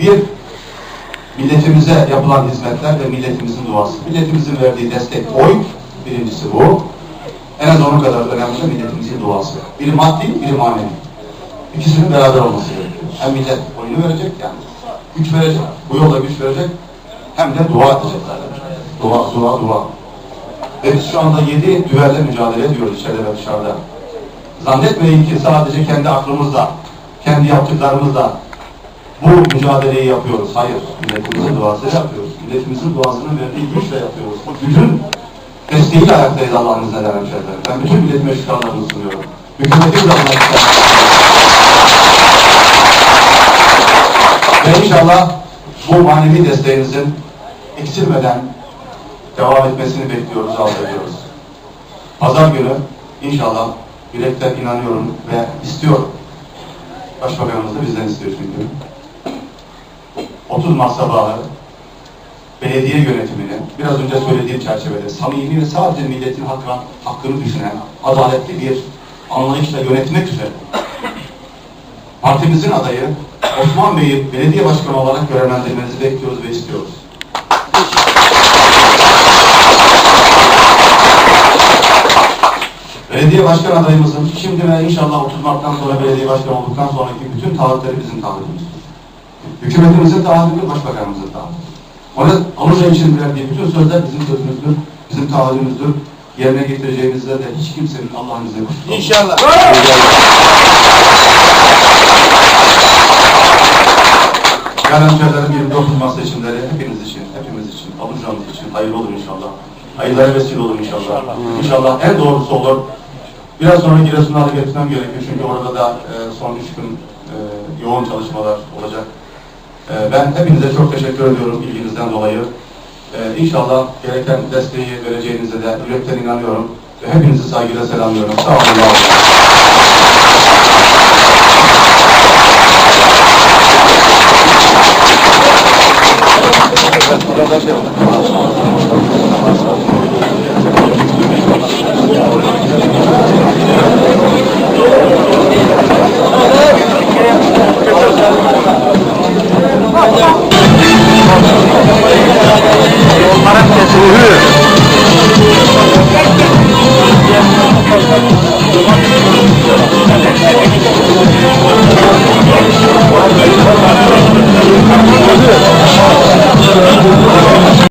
Bir, milletimize yapılan hizmetler ve milletimizin duası. Milletimizin verdiği destek, oy, birincisi bu. En az onun kadar önemli de milletimizin duası. Biri maddi, biri manevi. İkisinin beraber olması gerekiyor. Hem millet oyunu verecek yani, güç verecek, bu yolda güç verecek, hem de dua edecekler. Dua, dua, dua. Ve biz şu anda yedi düvelle mücadele ediyoruz içeride ve dışarıda. Zannetmeyin ki sadece kendi aklımızla, kendi yaptıklarımızla bu mücadeleyi yapıyoruz. Hayır, milletimizin duasıyla yapıyoruz. Milletimizin duasının verdiği güçle yapıyoruz. Bu gücün desteğiyle ayaktayız Allah'ın izniyle hemşehrilerim. Ben bütün milletime şükranlarımı sunuyorum. Hükümeti bırakmak Ve inşallah bu manevi desteğinizin eksilmeden devam etmesini bekliyoruz, arzu ediyoruz. Pazar günü inşallah yürekten inanıyorum ve istiyorum. Başbakanımız da bizden istiyor çünkü. 30 Mart sabahı belediye yönetimini biraz önce söylediğim çerçevede samimi ve sadece milletin hakkı, hakkını düşünen adaletli bir anlayışla yönetmek üzere partimizin adayı Osman Bey'i belediye başkanı olarak görevlendirmenizi bekliyoruz ve istiyoruz. Belediye başkan adayımızın şimdi ve inşallah 30 Mart'tan sonra belediye başkanı olduktan sonraki bütün taahhütleri bizim taahhütümüzdür. Hükümetimizin taahhütü, başbakanımızın taahhütü. Ona Aluca için verdiği bütün sözler bizim sözümüzdür, bizim taahhütümüzdür. Yerine getireceğimizde de hiç kimsenin Allah'ın izniyle olmaz. İnşallah. Hemşehrilerim 29 Mart seçimleri hepiniz için, hepimiz için, Aluca'mız için hayırlı olur inşallah. Hayırlara vesile olur inşallah. İnşallah en doğrusu olur. Biraz sonra Giresun'a da gitmem gerekiyor çünkü orada da e, son üç gün e, yoğun çalışmalar olacak. Ee, ben hepinize çok teşekkür ediyorum ilginizden dolayı. E, inşallah gereken desteği vereceğinize de yürekten inanıyorum. Ve hepinizi saygıyla selamlıyorum. Sağ olun. Var olun.